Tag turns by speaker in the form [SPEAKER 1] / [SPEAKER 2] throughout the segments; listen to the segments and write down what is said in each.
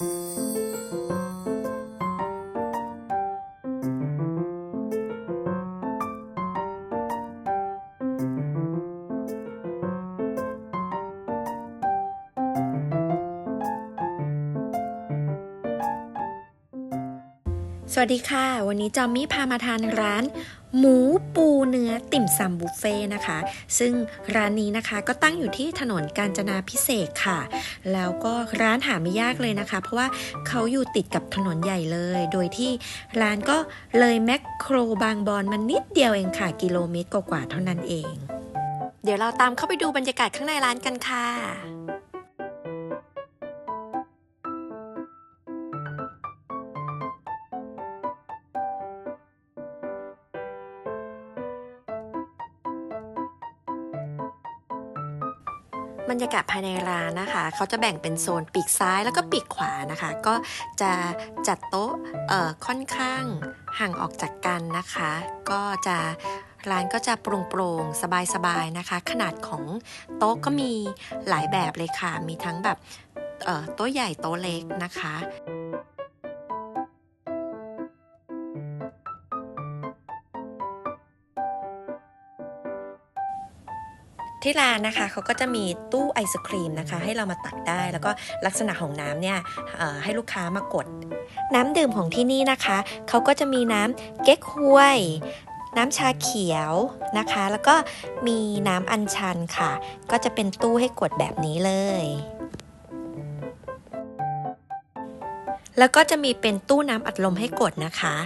[SPEAKER 1] สวัสดีค่ะ วันนี้จอมมี่พามาทานร้าน หมูปูเนื้อติ่มซำบุฟเฟ่นะคะ ซึ่งร้านนี้นะคะก็ตั้งอยู่ที่ถนนกาญจนาพิเศษค่ะ แล้วก็ร้านหาไม่ยากเลยนะคะ เพราะว่าเขาอยู่ติดกับถนนใหญ่เลย โดยที่ร้านก็เลยแมคโครบางบอนมันนิดเดียวเองค่ะ กิโลเมตรกว่าๆเท่านั้นเอง เดี๋ยวเราตามเข้าไปดูบรรยากาศข้างในร้านกันค่ะ รรยากาศภายในร้านนะคะ เขาจะแบ่งเป็นโซนปีกซ้ายแล้วก็ปีกขวานะคะ ก็จะจัดโต๊ะค่อนข้างห่างออกจากกันนะคะ ก็จะร้านก็จะโปร่งๆสบายๆนะคะ ขนาดของโต๊ะก็มีหลายแบบเลยค่ะ มีทั้งแบบโต๊ะใหญ่โต๊ะเล็กนะคะ ที่ร้านนะคะเขาก็จะมีตู้ไอศครีมนะคะ ให้เรามาตักได้ แล้วก็ลักษณะของน้ำเนี่ยให้ลูกค้ามากด น้ำดื่มของที่นี่นะคะเขาก็จะมีน้ำเก๊กฮวย น้ำชาเขียวนะคะ แล้วก็มีน้ำอัญชันค่ะ ก็จะเป็นตู้ให้กดแบบนี้เลยแล้วก็จะมีเป็นตู้น้ำอัดลมให้กดนะคะ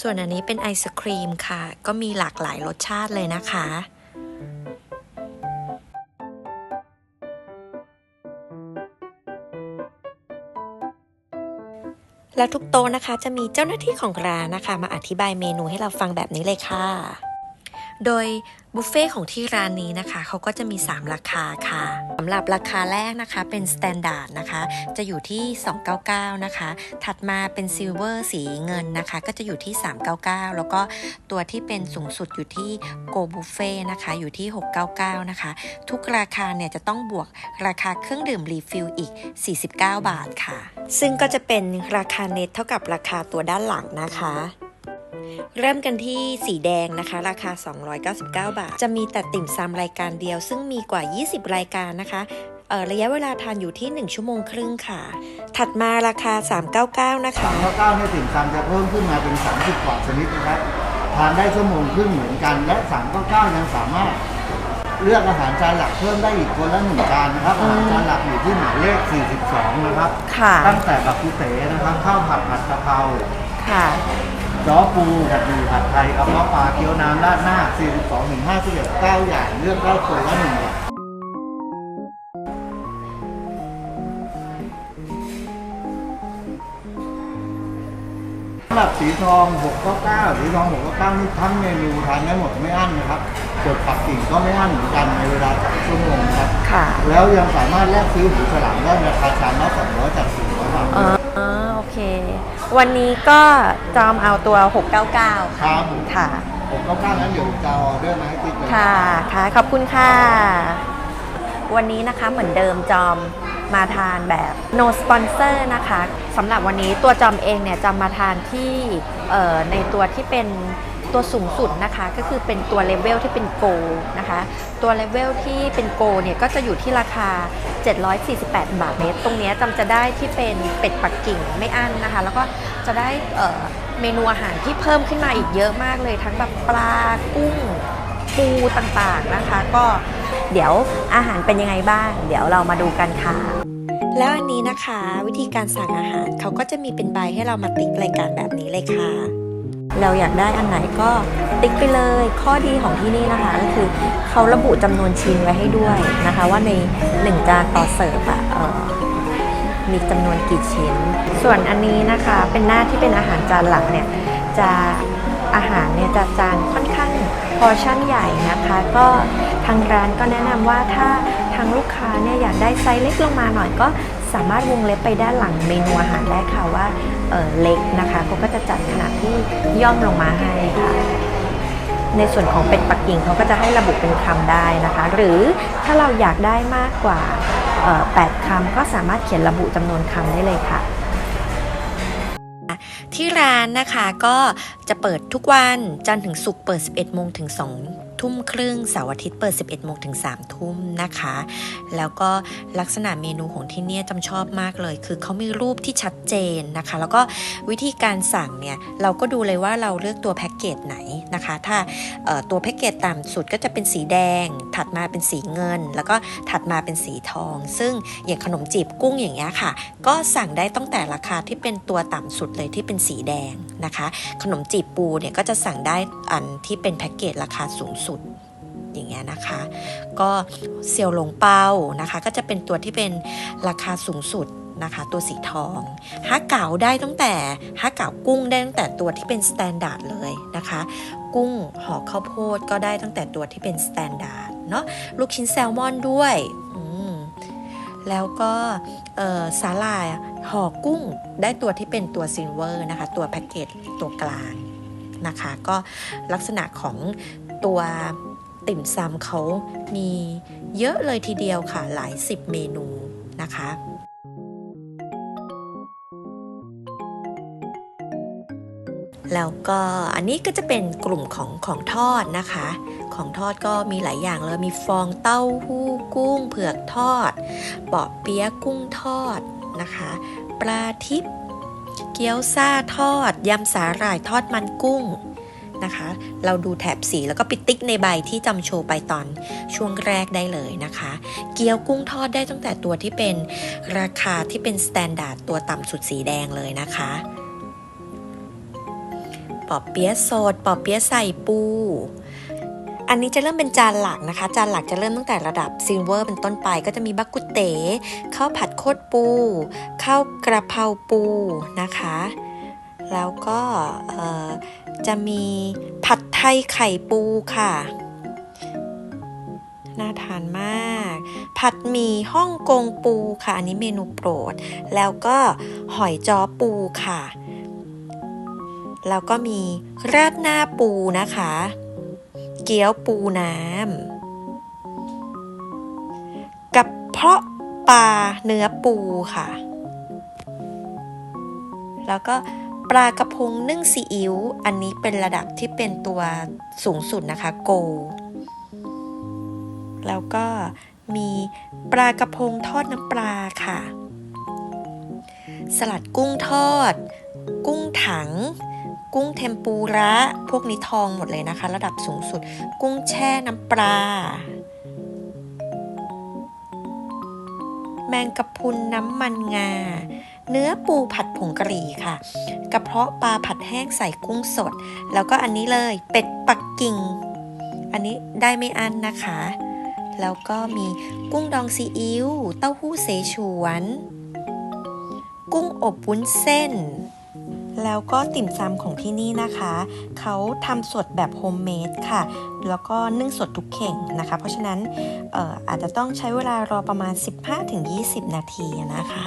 [SPEAKER 1] ส่วนอันนี้เป็นไอศครีมค่ะ ก็มีหลากหลายรสชาติเลยนะคะ แล้วทุกโต๊ะนะคะจะมีเจ้าหน้าที่ของร้านนะคะ มาอธิบายเมนูให้เราฟังแบบนี้เลยค่ะ โดยบุฟเฟ่ของที่ร้านนี้นะคะเขาก็จะมี 3 ราคาค่ะสำหรับราคาแรกนะคะเป็นสแตนดาร์ดนะคะ จะอยู่ที่ 299 นะคะ ถัดมาเป็นซิลเวอร์สีเงินนะคะ ก็จะอยู่ที่ 399 แล้วก็ตัวที่เป็นสูงสุดอยู่ที่โกบุฟเฟ่นะคะอยู่ที่ 699 นะคะ ทุกราคาเนี่ยจะต้องบวกราคาเครื่องดื่มรีฟิลอีก 49 บาทค่ะ ซึ่งก็จะเป็นราคาเน็ตเท่ากับราคาตัวด้านหลังนะคะ เริ่มกันที่สีแดงนะคะ ราคา 299 บาท จะมีแต่ติ่มซำรายการเดียว ซึ่งมีกว่า 20 รายการนะคะเอ่อระยะเวลาทานอยู่ที่ 1 ชั่วโมงครึ่งค่ะ ถัดมาราคา 399 นะคะ
[SPEAKER 2] 399ในติ่มซำจะเพิ่มขึ้นมาเป็น 30 กว่าชนิดนะครับ ทานได้ชั่วโมงครึ่งเหมือนกัน และ 399 ยังสามารถเลือกอาหารจานหลักเพิ่มได้อีกคนละหนึ่งจานนะครับอาหารจานหลักอยู่ที่หมายเลข 42 นะครับ
[SPEAKER 1] ค่ะ
[SPEAKER 2] ตั้งแต่บักกุเตนะครับ ข้าวผัดผัดกะเพรา
[SPEAKER 1] ค่ะ
[SPEAKER 2] จ้อปูผัดหมี่ผัดไทยกระเพาะปลาเกี๊ยวน้ำราดหน้า 42ถึง51 9 อย่างเลือกได้คนละหนึ่งอย่างสำหรับสีทอง 699สีทอง 699นี่ทั้งเมนูทานได้หมดไม่อั้นนะครับกดปักกิ่งก็ไม่อั้นเหมือนกันในเวลา3ชั่วโมงครับ
[SPEAKER 1] ค่ะ
[SPEAKER 2] แล้วยังสามารถแลกซื้อหูฉลามได้ในราคาชามละ200จาก400บาท
[SPEAKER 1] อ๋อ โอเค วันนี้ก็จอมเอาตัว 699
[SPEAKER 2] ค
[SPEAKER 1] ค่ะ
[SPEAKER 2] รับ
[SPEAKER 1] ค่ะ
[SPEAKER 2] 699นั้นเดี๋ยวจะออเดอร์มาให้ติ๊กเลย
[SPEAKER 1] ค่ะ ค่ะ ขอบคุณค่ะ วันนี้นะคะเหมือนเดิมจอมมาทานแบบ no sponsor นะคะสำหรับวันนี้ตัวจอมเองเนี่ยจะมาทานที่เอ่อในตัวที่เป็น ตัวสูงสุดนะคะก็คือเป็นตัวเลเวลที่เป็นโกนะคะ ตัวเลเวลที่เป็นโกเนี่ยก็จะอยู่ที่ราคา 748 บาทเมตร ตรงนี้จำจะได้ที่เป็นเป็ดปักกิ่งไม่อั้นนะคะ แล้วก็จะได้เเมนูอาหารที่เพิ่มขึ้นมาอีกเยอะมากเลย ทั้งแบบปลากุ้งปูต่างๆนะคะ ก็เดี๋ยวอาหารเป็นยังไงบ้าง เดี๋ยวเรามาดูกันค่ะแล้วอันนี้นะคะ วิธีการสั่งอาหารเขาก็จะมีเป็นใบให้เรามาติ๊กรายการแบบนี้เลยค่ะ เราอยากได้อันไหนก็ติ๊กไปเลย ข้อดีของที่นี่นะคะก็คือเขาระบุจำนวนชิ้นไว้ให้ด้วยนะคะ ว่าในหนึ่งจานต่อเสิร์ฟอะมีจำนวนกี่ชิ้น ส่วนอันนี้นะคะเป็นหน้าที่เป็นอาหารจานหลักเนี่ยจะอาหารเนี่ยจะจานค่อนข้างพอชั่นใหญ่นะคะ ก็ทางร้านก็แนะนำว่าถ้าทางลูกค้าเนี่ยอยากได้ไซส์เล็กลงมาหน่อยก็ สามารถวงเล็บไปด้านหลังเมนูอาหารได้ค่ะว่าเเล็กนะคะเขาก็จะจัดขนาดที่ย่อมลงมาให้ค่ะในส่วนของเป็ดปักกิ่งเขาก็จะให้ระบุเป็นคำได้นะคะ หรือถ้าเราอยากได้มากกว่า8คำก็สามารถเขียนระบุจำนวนคำได้เลยค่ะที่ร้านนะคะก็จะเปิดทุกวันจันทร์ถึงศุกร์เปิด 11โมงถึง2 ทุ่มครึ่งเสาร์อาทิตย์เปิด 11โมงถึง3ทุ่มนะคะ แล้วก็ลักษณะเมนูของที่เนี่ยจำชอบมากเลย คือเขามีรูปที่ชัดเจนนะคะ แล้วก็วิธีการสั่งเนี่ย เราก็ดูเลยว่าเราเลือกตัวแพ็กเกจไหนนะคะ ถ้าตัวแพ็กเกจต่ำสุดก็จะเป็นสีแดง ถัดมาเป็นสีเงิน แล้วก็ถัดมาเป็นสีทอง ซึ่งอย่างขนมจีบกุ้งอย่างเงี้ยค่ะ ก็สั่งได้ตั้งแต่ราคาที่เป็นตัวต่ำสุดเลยที่เป็นสีแดงนะคะ ขนมจีบปูเนี่ยก็จะสั่งได้อันที่เป็นแพ็กเกจราคาสูงสุดอย่างเงี้ยนะคะ ก็เซียวหลงเปานะคะ ก็จะเป็นตัวที่เป็นราคาสูงสุดนะคะตัวสีทองฮักเก๋าได้ตั้งแต่ฮักเก๋ากุ้งได้ตั้งแต่ตัวที่เป็นสแตนดาร์ดเลยนะคะ กุ้งห่อข้าวโพดก็ได้ตั้งแต่ตัวที่เป็นสแตนดาร์ดเนาะลูกชิ้นแซลมอนด้วยแล้วก็สาลายห่อกุ้งได้ตัวที่เป็นตัวซิลเวอร์นะคะ ตัวแพ็กเกจตัวกลางนะคะ ก็ลักษณะของ ตัวติ่มซำเขามีเยอะเลยทีเดียวค่ะหลายสิบเมนูนะคะแล้วก็อันนี้ก็จะเป็นกลุ่มของของทอดนะคะ ของทอดก็มีหลายอย่างเลยมีฟองเต้าหู้กุ้ง เผือกทอดเปาะเปี๊ยะกุ้งทอดนะคะ ปลาทิพย์เกี๊ยวซ่าทอด ยำสาหร่ายทอดมันกุ้ง นะคะ เราดูแถบสีแล้วก็ปิดติ๊กในใบที่จำโชว์ไปตอนช่วงแรกได้เลยนะคะ เกี๊ยวกุ้งทอดได้ตั้งแต่ตัวที่เป็นราคาที่เป็นสแตนดาร์ดตัวต่ำสุดสีแดงเลยนะคะปอบเปี๊ยะสดปอบเปี๊ยะใส่ปู อันนี้จะเริ่มเป็นจานหลักนะคะ จานหลักจะเริ่มตั้งแต่ระดับซิลเวอร์เป็นต้นไป ก็จะมีบักกุเต๋ข้าวผัดโคตรปู ข้าวกระเพราปูนะคะ แล้วก็เอ่อ จะมีผัดไทยไข่ปูค่ะ น่าทานมาก ผัดหมี่ฮ่องกงปูค่ะ อันนี้เมนูโปรด แล้วก็หอยจ้อปูค่ะ แล้วก็มีราดหน้าปูนะคะ เกี๊ยวปูน้ำกับเพาะปลาเนื้อปูค่ะ แล้วก็ ปลากระพงนึ่งซีอิ๊วอันนี้เป็นระดับที่เป็นตัวสูงสุดนะคะโก แล้วก็มีปลากระพงทอดน้ำปลาค่ะ สลัดกุ้งทอด กุ้งถัง กุ้งเทมปุระ พวกนี้ทองหมดเลยนะคะ ระดับสูงสุด กุ้งแช่น้ำปลา แมงกะพรุนน้ำมันงา เนื้อปูผัดผงกะหรี่ค่ะ กระเพาะปลาผัดแห้งใส่กุ้งสด แล้วก็อันนี้เลยเป็ดปักกิ่ง อันนี้ได้ไม่อันนะคะ แล้วก็มีกุ้งดองซีอิ๊วเต้าหู้เสฉวน กุ้งอบวุ้นเส้นแล้วก็ติ่มซำของที่นี่นะคะ เขาทำสดแบบโฮมเมดค่ะ แล้วก็นึ่งสดทุกเข่งนะคะ เพราะฉะนั้นอออาจจะต้องใช้เวลารอประมาณ 15-20 นาทีนะคะ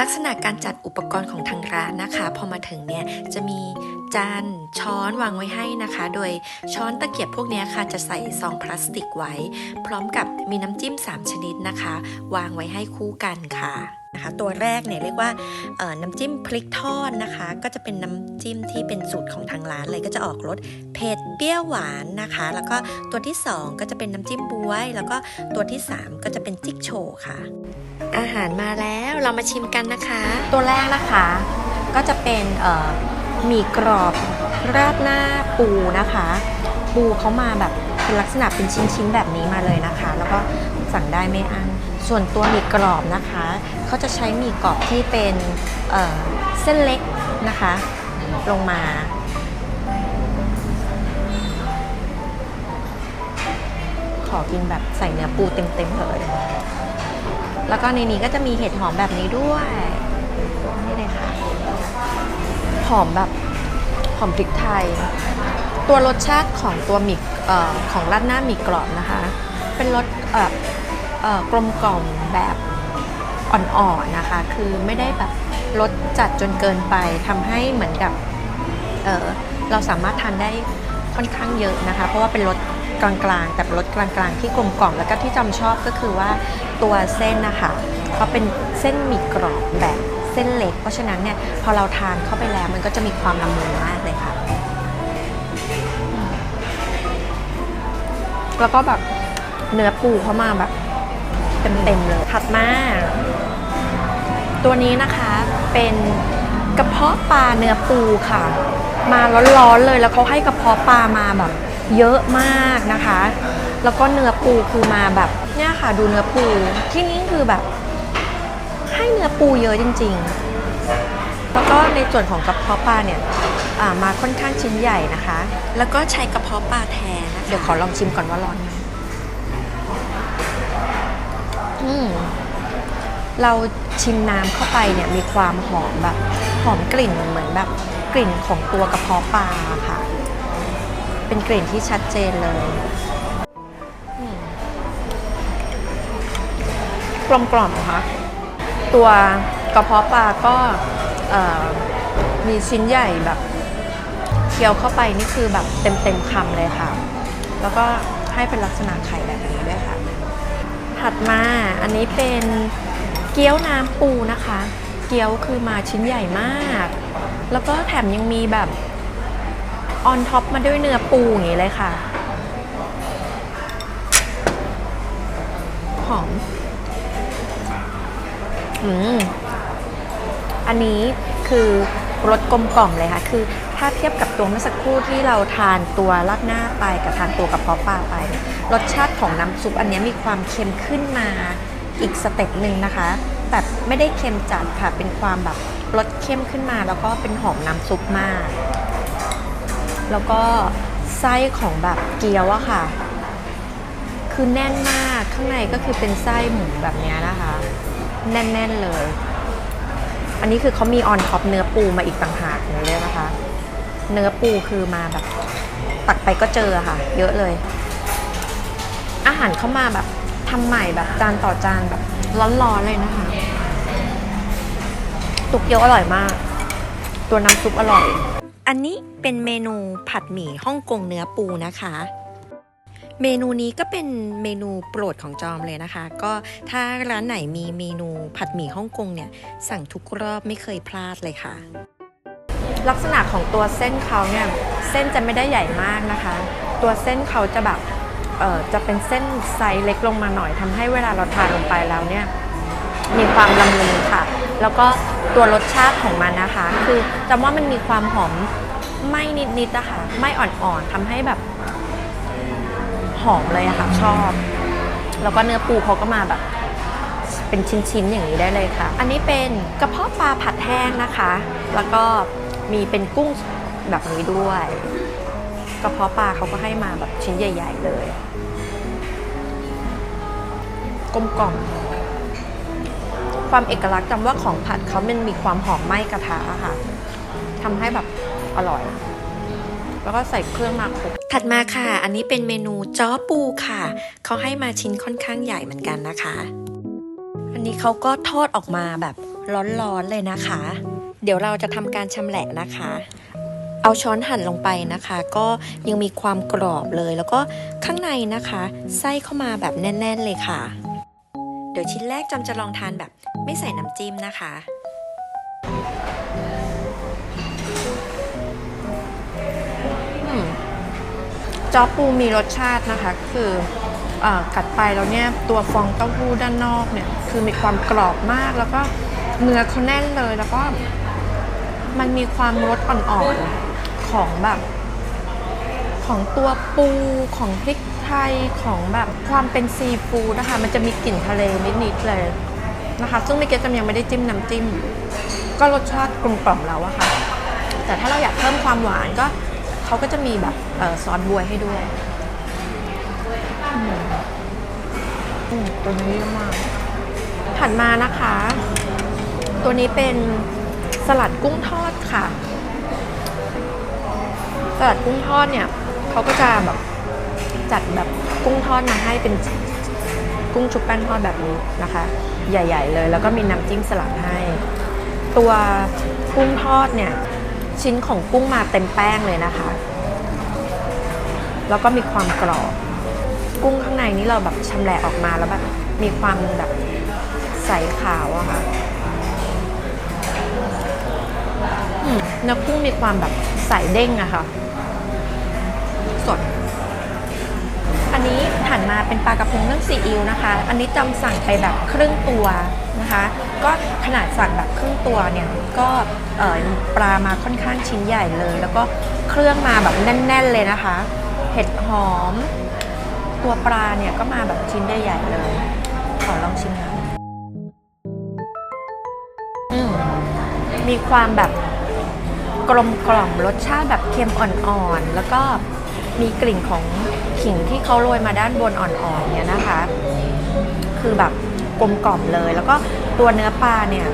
[SPEAKER 1] ลักษณะการจัดอุปกรณ์ของทางร้านนะคะ พอมาถึงเนี่ยจะมีจานช้อนวางไว้ให้นะคะ โดยช้อนตะเกียบพวกนี้ค่ะ จะใส่ซองพลาสติกไว้ พร้อมกับมีน้ำจิ้ม 3 ชนิดนะคะ วางไว้ให้คู่กันค่ะนะคะตัวแรกเนี่ยเรียกว่าน้ำจิ้มพริกทอดนะคะ ก็จะเป็นน้ำจิ้มที่เป็นสูตรของทางร้านเลยก็จะออกรสเผ็ดเปรี้ยวหวานนะคะ แล้วก็ตัวที่ 2 ก็จะเป็นน้ำจิ้มบวย แล้วก็ตัวที่ 3 ก็จะเป็นจิ๊กโชว์ค่ะ อาหารมาแล้วเรามาชิมกันนะคะ ตัวแรกนะคะ ก็จะเป็นเอ่อหมี่กรอบราดหน้าปูนะคะ ปูเขามาแบบเป็นลักษณะเป็นชิ้นๆแบบนี้มาเลยนะคะ แล้วก็สั่งได้ไม่อั้นส่วนตัวหมี่กรอบนะคะเขาจะใช้หมี่กรอบที่เป็นเอ่อเส้นเล็กนะคะ ลงมาขอกินแบบใส่เนื้อปูเต็มๆเลย แล้วก็ในนี้ก็จะมีเห็ดหอมแบบนี้ด้วยนี่เลยค่ะหอมแบบหอมพริกไทย ตัวรสชาติของตัวหมี่ของราดหน้าหมี่กรอบนะคะ เป็นรสกลมกล่อมแบบอ่อนๆนะคะ คือไม่ได้แบบรสจัดจนเกินไปทำให้เหมือนกับเเรา
[SPEAKER 3] สามารถทานได้ค่อนข้างเยอะนะคะ เพราะว่าเป็นรส กลางๆ แต่เป็นรสกลางๆ ที่กลมกล่อมแล้วก็ที่จำชอบก็คือว่าตัวเส้นนะคะเขาเป็นเส้นหมี่กรอบแบบเส้นเล็ก เพราะฉะนั้นเนี่ยพอเราทานเข้าไปแล้วมันก็จะมีความละมุนมากเลยค่ะ แล้วก็แบบเนื้อปูเข้ามาแบบเต็มๆเลยถัดมาตัวนี้นะคะเป็นกระเพาะปลาเนื้อปูค่ะ มาร้อนๆเลยแล้วเขาให้กระเพาะปลามาแบบ เยอะมากนะคะ แล้วก็เนื้อปูคือมาแบบเนี่ยค่ะดูเนื้อปูที่นี่คือแบบ ให้เนื้อปูเยอะจริง ๆ แล้วก็ในส่วนของกระเพาะปลาเนี่ยมาค่อนข้างชิ้นใหญ่นะคะ แล้วก็ใช้กระเพาะปลาแทนนะเดี๋ยวขอลองชิมก่อนว่าร้อนไหมอืมเราชิมน้ำเข้าไปเนี่ยมีความหอมแบบหอมกลิ่นเหมือนแบบกลิ่นของตัวกระเพาะปลาค่ะ เป็นกลิ่นที่ชัดเจนเลยอืมกลมกล่อมๆค่ะตัวกระเพาะปลาก็เอ่อมีชิ้นใหญ่แบบเคี้ยวเข้าไปนี่คือแบบเต็มเต็มๆคำเลยค่ะ แล้วก็ให้เป็นลักษณะไข่แบบนี้ด้วยค่ะ ถัดมาอันนี้เป็นเกี๊ยวน้ำปูนะคะ เกี๊ยวคือมาชิ้นใหญ่มาก แล้วก็แถมยังมีแบบ ออนท็อปมาด้วยเนื้อปูอย่างนี้เลยค่ะ หอม อืม อันนี้คือรสกลมกล่อมเลยค่ะ คือถ้าเทียบกับตัวเมื่อสักครู่ที่เราทานตัวราดหน้าไปกับทานตัวกระเพาะปลาไป รสชาติของน้ำซุปอันนี้มีความเค็มขึ้นมาอีกสเต็ปหนึ่งนะคะ แต่ไม่ได้เค็มจัดค่ะ เป็นความแบบรสเข้มขึ้นมาแล้วก็เป็นหอมน้ำซุปมาก แล้วก็ไส้ของแบบเกี๊ยวอะค่ะ คือแน่นมากข้างในก็คือเป็นไส้หมูแบบนี้นะคะ แน่นๆเลย อันนี้คือเขามีออนท็อปเนื้อปูมาอีกต่างหากอย่างนี้เลยนะคะ เนื้อปูคือมาแบบ ตักไปก็เจอค่ะ เยอะเลย อาหารเข้ามาแบบทำใหม่แบบจานต่อจานแบบร้อนๆเลยนะคะ ตุกเกี๊ยวอร่อยมาก ตัวน้ำซุปอร่อย อันนี้ เป็นเมนูผัดหมี่ฮ่องกงเนื้อปูนะคะ เมนูนี้ก็เป็นเมนูโปรดของจอมเลยนะคะ ก็ถ้าร้านไหนมีเมนูผัดหมี่ฮ่องกงเนี่ย สั่งทุกรอบไม่เคยพลาดเลยค่ะ ลักษณะของตัวเส้นเขาเนี่ยเส้นจะไม่ได้ใหญ่มากนะคะ ตัวเส้นเขาจะแบบเออจะเป็นเส้นไซส์เล็กลงมาหน่อยทำให้เวลาเราทานลงไปแล้วเนี่ยมีความละมุนค่ะ แล้วก็ตัวรสชาติของมันนะคะ คือจำว่ามันมีความหอม ไหม่นิดๆนะค่ะไม่อ่อนๆทำให้แบบหอมเลยอะค่ะ ชอบ แล้วก็เนื้อปูเขาก็มาแบบ เป็นชิ้นๆอย่างนี้ได้เลยค่ะ อันนี้เป็นกระเพาะปลาผัดแห้งนะคะ แล้วก็มีเป็นกุ้งแบบนี้ด้วยกระเพาะปลาเขาก็ให้มาแบบชิ้นใหญ่ ๆ เลย กลมกล่อมความเอกลักษณ์จำว่าของผัดเขามันมีความหอมไหม้กระทะค่ะทำให้แบบ อร่อย แล้วก็ใส่เครื่องมาครบถัดมาค่ะ อันนี้เป็นเมนูจ้อปูค่ะ เขาให้มาชิ้นค่อนข้างใหญ่เหมือนกันนะคะ อันนี้เขาก็ทอดออกมาแบบร้อนๆเลยนะคะ เดี๋ยวเราจะทำการชำแหละนะคะ เอาช้อนหั่นลงไปนะคะ ก็ยังมีความกรอบเลย แล้วก็ข้างในนะคะ ไส้เข้ามาแบบแน่น ๆเลยค่ะ เดี๋ยวชิ้นแรกจำจะลองทานแบบไม่ใส่น้ำจิ้มนะคะ จอปูมีรสชาตินะคะ คืออกัดไปแล้วเนี่ยตัวฟองเต้าหู้ด้านนอกเนี่ยคือมีความกรอบมากแล้วก็เนื้อเขาแน่นเลยแล้วก็ มันมีความรสอ่อนๆของแบบ ของตัวปูของพริกไทยของแบบความเป็นซีฟู้ดนะคะ มันจะมีกลิ่นทะเลนิดๆเลยนะคะ ซึ่งเมื่อกี้จำยังไม่ได้จิ้มน้ำจิ้ม ก็รสชาติกลมกล่อมแล้วอะค่ะแต่ถ้าเราอยากเพิ่มความหวานก็ เขาก็จะมีแบบเออซอสบวยให้ด้วยอืมอืมตัวนี้เยอะมากถัดมานะคะ ตัวนี้เป็นสลัดกุ้งทอดค่ะ สลัดกุ้งทอดเนี่ยเขาก็จะแบบจัดแบบกุ้งทอดมาให้เป็นกุ้งชุบแป้งทอดแบบนี้นะคะ ใหญ่ ๆ เลย แล้วก็มีน้ำจิ้มสลัดให้ ตัวกุ้งทอดเนี่ย ชิ้นของกุ้งมาเต็มแป้งเลยนะคะ แล้วก็มีความกรอบ กุ้งข้างในนี้เราแบบชำแหละออกมาแล้วแบบมีความแบบใสขาวอะค่ะเนื้อกุ้งมีความแบบใสเด้งอะค่ะ สด อันนี้หันมาเป็นปลากระพงนึ่งซีอิ๊วนะคะ อันนี้จำสั่งไปแบบครึ่งตัวนะคะ ก็ขนาดสั่งแบบครึ่งตัวเนี่ยก็ ปลามาค่อนข้างชิ้นใหญ่เลย แล้วก็เครื่องมาแบบแน่น ๆเลยนะคะ เห็ดหอม ตัวปลาเนี่ยก็มาแบบชิ้นใหญ่ๆเลย ขอลองชิมน่อยอืมมีความแบบกลมกล่อมรสชาติแบบเค็มอ่อนๆ แล้วก็มีกลิ่นของขิงที่เขาโรยมาด้านบนอ่อนๆเนี่ยนะคะ คือแบบกลมกล่อมเลย แล้วก็ตัวเนื้อปลาเนี่ย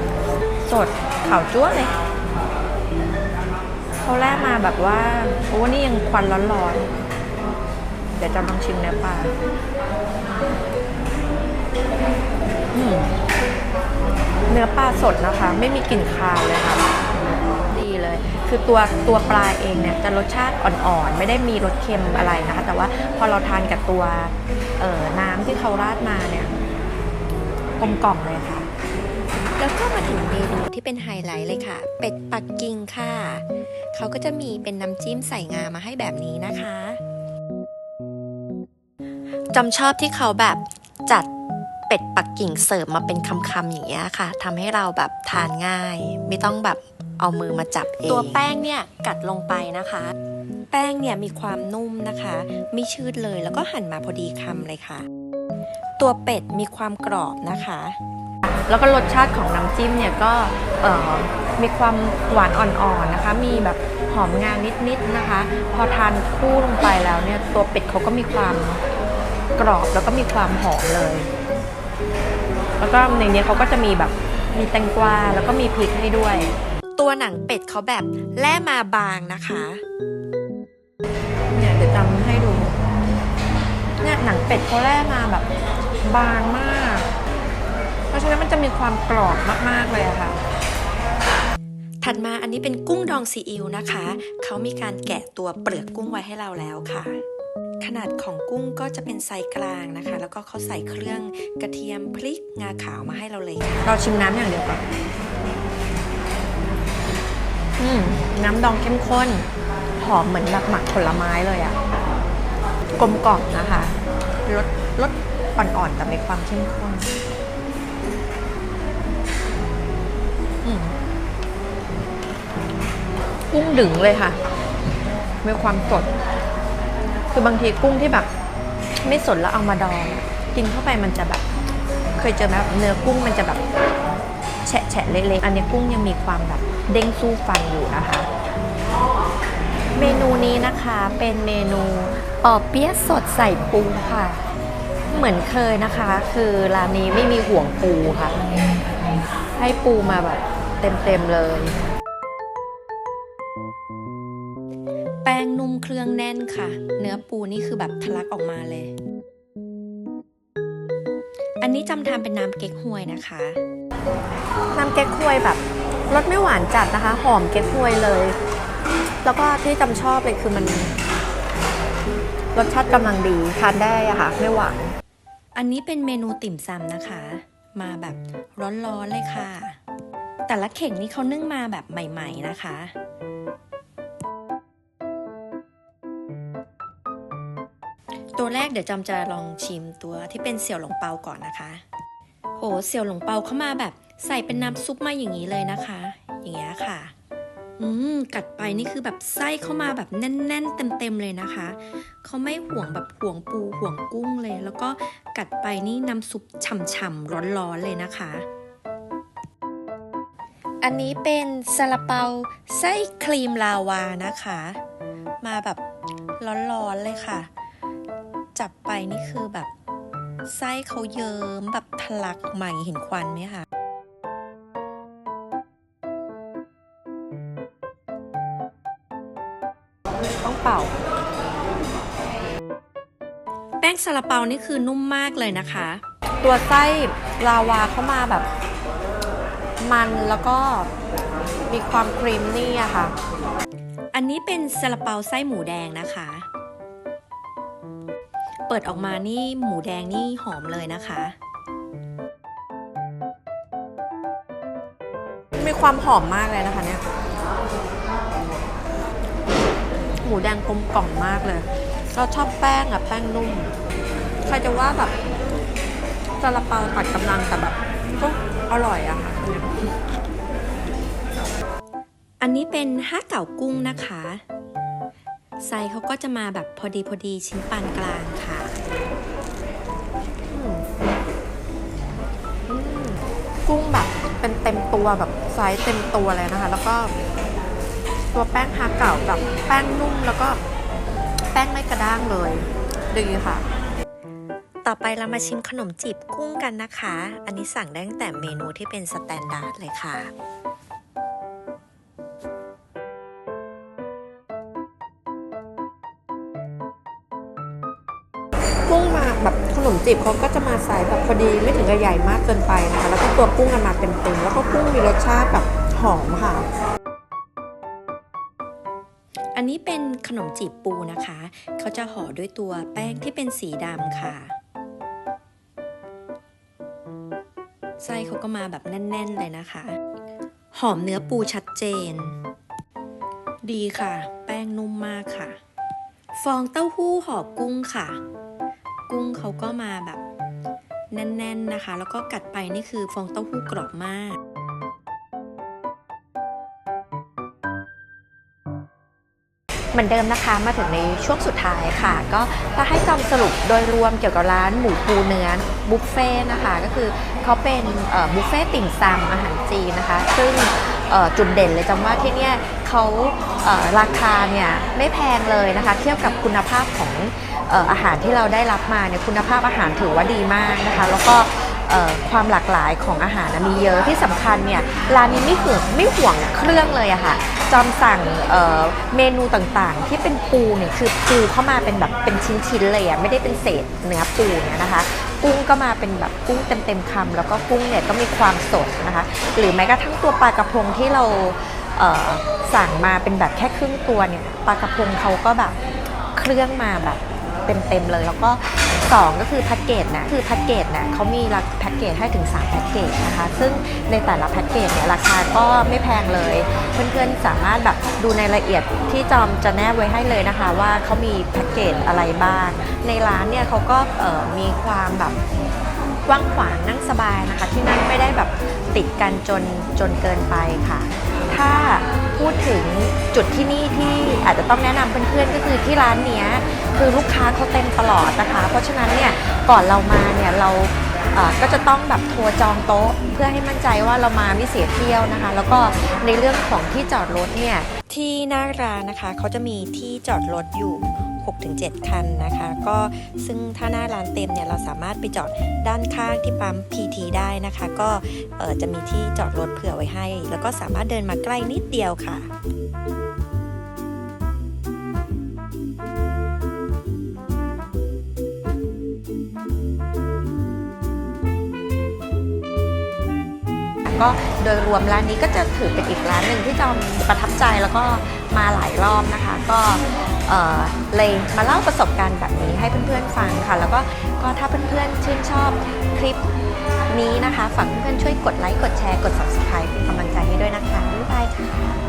[SPEAKER 3] สดขาวจ้วเลย เขาแรกมาแบบว่า โอ้นี่ยังควันร้อนๆ เดี๋ยวจะลองชิมเนื้อปลาเนื้อปลาสดนะคะ ไม่มีกลิ่นคาวเลยค่ะดีเลย คือตัวตัวปลาเองเนี่ยจะรสชาติอ่อนๆ ไม่ได้มีรสเค็มอะไรนะคะ แต่ว่าพอเราทานกับตัวเอ่อน้ำที่เขาราดมาเนี่ยกลมกล่อมเลยค่ะ
[SPEAKER 1] แล้วก็มาถึงเมนูที่เป็นไฮไลท์เลยค่ะ เป็ดปักกิ่งค่ะ เขาก็จะมีเป็นน้ำจิ้มใส่งามาให้แบบนี้นะคะจำชอบที่เขาแบบจัดเป็ดปักกิ่งเสิร์ฟมาเป็นคำๆอย่างเงี้ยค่ะทำให้เราแบบทานง่าย ไม่ต้องแบบเอามือมาจับเอง ตัวแป้งเนี่ยกัดลงไปนะคะ แป้งเนี่ยมีความนุ่มนะคะ ไม่ชืดเลยแล้วก็หั่นมาพอดีคำเลยค่ะ ตัวเป็ดมีความกรอบนะคะ
[SPEAKER 3] แล้วก็รสชาติของน้ำจิ้มเนี่ยก็เอ่อมีความหวานอ่อนๆนะคะ มีแบบหอมงานิดๆนะคะ พอทานคู่ลงไปแล้วเนี่ยตัวเป็ดเขาก็มีความกรอบแล้วก็มีความหอมเลย แล้วก็ในเนี้ยเขาก็จะมีแบบมีแตงกวาแล้วก็มีพริกให้ด้วย
[SPEAKER 1] ตัวหนังเป็ดเขาแบบแล่มาบางนะคะ
[SPEAKER 3] เนี่ยเดี๋ยวจำให้ดูเนี่ยหนังเป็ดเขาแล่มาแบบบางมาก เพราะฉะนั้นมันจะมีความกรอบมาก ๆ เลยอะค่ะ
[SPEAKER 1] ถัดมาอันนี้เป็นกุ้งดองซีอิ๊วนะคะ เขามีการแกะตัวเปลือกกุ้งไว้ให้เราแล้วค่ะ ขนาดของกุ้งก็จะเป็นไซส์กลางนะคะ แล้วก็เขาใส่เครื่องกระเทียมพริกงาขาวมาให้เราเลยค่ะ
[SPEAKER 3] เราชิมน้ำอย่างเดียวก่อนอืมน้ำดองเข้มข้น หอมเหมือนแบบหมักผลไม้เลยอะกลมกล่อมนะคะรสรสอ่อนๆแต่มีความเข้มข้น กุ้งดึงเลยค่ะ มีความสด คือบางทีกุ้งที่แบบ ไม่สดแล้วเอามาดอง กินเข้าไปมันจะแบบ เคยเจอไหมแบบเนื้อกุ้งมันจะแบบ แฉะแฉะเละๆอันนี้กุ้งยังมีความแบบ เด้งสู้ฟันอยู่นะคะ เมนูนี้นะคะเป็นเมนูปอเปี๊ยะสดใส่ปูค่ะ เหมือนเคยนะคะ คือร้านนี้ไม่มีห่วงปูค่ะ ให้ปูมาแบบ เต็มๆเลย
[SPEAKER 1] แป้งนุ่มเครื่องแน่นค่ะ เนื้อปูนี่คือแบบทะลักออกมาเลย อันนี้จำทำเป็นน้ำเก๊กฮวยนะคะ
[SPEAKER 3] น้ำเก๊กฮวยแบบรสไม่หวานจัดนะคะ หอมเก๊กฮวยเลย แล้วก็ที่จำชอบเลยคือมันรสชาติกำลังดีทานได้อะค่ะ ไม่หวาน
[SPEAKER 1] อันนี้เป็นเมนูติ่มซำนะคะ มาแบบร้อนๆเลยค่ะ แต่ละเข่งนี่เขานึ่งมาแบบใหม่ ๆ นะคะตัวแรกเดี๋ยวจำจะลองชิมตัวที่เป็นเสี่ยวหลงเปาก่อนนะคะ โหเสี่ยวหลงเปาเข้ามาแบบใส่เป็นน้ำซุปมาอย่างนี้เลยนะคะ อย่างเงี้ยค่ะ อืมกัดไปนี่คือแบบไส้เข้ามาแบบแน่น ๆ เต็มๆเลยนะคะ เขาไม่ห่วงแบบห่วงปูห่วงกุ้งเลย แล้วก็กัดไปนี่น้ำซุปฉ่ำๆร้อนๆเลยนะคะ อันนี้เป็นซาลาเปาไส้ครีมลาวานะคะ มาแบบร้อนๆเลยค่ะ จับไปนี่คือแบบไส้เขาเยิ้มแบบทะลักใหม่เห็นควันไหมคะ
[SPEAKER 3] ต้องเป่า
[SPEAKER 1] แป้งซาลาเปานี่คือนุ่มมากเลยนะคะ
[SPEAKER 3] ตัวไส้ลาวาเข้ามาแบบ มันแล้วก็มีความครีมนี่อะค่ะ
[SPEAKER 1] อันนี้เป็นซาลาเปาไส้หมูแดงนะคะ เปิดออกมานี่หมูแดงนี่หอมเลยนะคะ
[SPEAKER 3] มีความหอมมากเลยนะคะเนี่ย หมูแดงกลมกล่อมมากเลย เราชอบแป้งอะแป้งนุ่ม ใครจะว่าแบบซาลาเปาตัดกำลังแต่แบบ ก็อร่อยอะค่ะ
[SPEAKER 1] อันนี้เป็นห้าเก่ากุ้งนะคะ ไซส์เขาก็จะมาแบบพอดีพอดีชิ้นปานกลางค่ะ
[SPEAKER 3] กุ้งแบบเป็นเต็มตัวแบบไซส์เต็มตัวเลยนะคะ แล้วก็ตัวแป้งฮาเก่าแบบแป้งนุ่มแล้วก็แป้งไม่กระด้างเลย ดีค่ะ
[SPEAKER 1] ต่อไปเรามาชิมขนมจีบกุ้งกันนะคะ อันนี้สั่งได้ตั้งแต่เมนูที่เป็นสแตนดาร์ดเลยค่ะ
[SPEAKER 3] กุ้งมาแบบขนมจีบเขาก็จะมาใส่แบบพอดีไม่ถึงกับใหญ่มากเกินไปนะคะ แล้วก็ตัวกุ้งอะมาเต็มๆแล้วก็กุ้งมีรสชาติแบบหอมค่ะ
[SPEAKER 1] อันนี้เป็นขนมจีบปูนะคะ เขาจะห่อด้วยตัวแป้งที่เป็นสีดำค่ะ ไส้เขาก็มาแบบแน่น ๆ เลยนะคะ หอมเนื้อปูชัดเจน ดีค่ะ แป้งนุ่มมากค่ะ ฟองเต้าหู้ห่อกุ้งค่ะ กุ้งเขาก็มาแบบแน่น ๆ นะคะ แล้วก็กัดไปนี่คือฟองเต้าหู้กรอบมาก
[SPEAKER 3] เหมือนเดิมนะคะมาถึงในช่วงสุดท้ายค่ะ ก็ถ้าให้จำสรุปโดยรวมเกี่ยวกับร้านหมูปูเนื้อบุฟเฟ่ต์นะคะก็คือเขาเป็นบุฟเฟ่ติ่มซำอาหารจีนนะคะ ซึ่งจุดเด่นเลยจำว่าที่เนี่ยเขาเราคาเนี่ยไม่แพงเลยนะคะ เทียบกับคุณภาพของอออาหารที่เราได้รับมาเนี่ยคุณภาพอาหารถือว่าดีมากนะคะ แล้วก็ ความหลากหลายของอาหารนะมีเยอะที่สำคัญเนี่ยร้านนี้ไม่ห่วงไม่ห่วงเครื่องเลยอะค่ะจอมสั่งเเมนูต่างๆ ที่เป็นปูเนี่ยคือปูเข้ามาเป็นแบบเป็นชิ้นๆเลยอะไม่ได้เป็นเศษเนื้อปูเนี่ยนะคะกุ้งก็มาเป็นแบบกุ้งเต็มๆคำแล้วก็กุ้งเนี่ยก็มีความสดนะคะ หรือแม้กระทั่งตัวปลากระพงที่เราเสั่งมาเป็นแบบแค่ครึ่งตัวเนี่ยปลากระพงเขาก็แบบเครื่องมาแบบ เต็มๆเลย แล้วก็สองก็คือแพ็กเกจนะคือแพ็กเกจนะเขามีแพ็กเกจให้ถึง 3 แพ็กเกจนะคะ ซึ่งในแต่ละแพ็กเกจเนี่ยราคาก็ไม่แพงเลย เพื่อนๆสามารถแบบดูในรายละเอียดที่จอมจะแนบไว้ให้เลยนะคะ ว่าเขามีแพ็กเกจอะไรบ้าง ในร้านเนี่ยเขาก็มีความแบบกว้างขวางนั่งสบายนะคะ ที่นั่งไม่ได้แบบติดกันจนจนเกินไปค่ะ ถ้า พูดถึงจุดที่นี่ที่อาจจะต้องแนะนำเพื่อนๆก็คือที่ร้านเนี้ยคือลูกค้าเขาเต็มตลอดนะคะ เพราะฉะนั้นเนี่ยก่อนเรามาเนี่ยเราก็จะต้องแบบโทรจองโต๊ะ เพื่อให้มั่นใจว่าเรามาไม่เสียเที่ยวนะคะ แล้วก็ในเรื่องของที่จอดรถเนี่ย
[SPEAKER 1] ที่หน้าร้านนะคะเขาจะมีที่จอดรถอยู่ 6-7 คันนะคะ ก็ซึ่งถ้าหน้าร้านเต็มเนี่ยเราสามารถไปจอดด้านข้างที่ปั๊ม PT ได้นะคะ ก็จะมีที่จอดรถเผื่อไว้ให้ แล้วก็สามารถเดินมาใกล้นิดเดียวค่ะ
[SPEAKER 3] ก็โดยรวมร้านนี้ก็จะถือเป็นอีกร้านหนึ่งที่จอมประทับใจแล้วก็มาหลายรอบนะคะ ก็ เลยมาเล่าประสบการณ์แบบนี้ให้เพื่อนๆฟังค่ะ แล้วก็ก็ถ้าเพื่อนๆชื่นชอบคลิปนี้นะคะ ฝากเพื่อนๆช่วยกดไลค์ กดแชร์ กด subscribe เป็นกำลังใจให้ด้วยนะคะบ๊ายบายค่ะ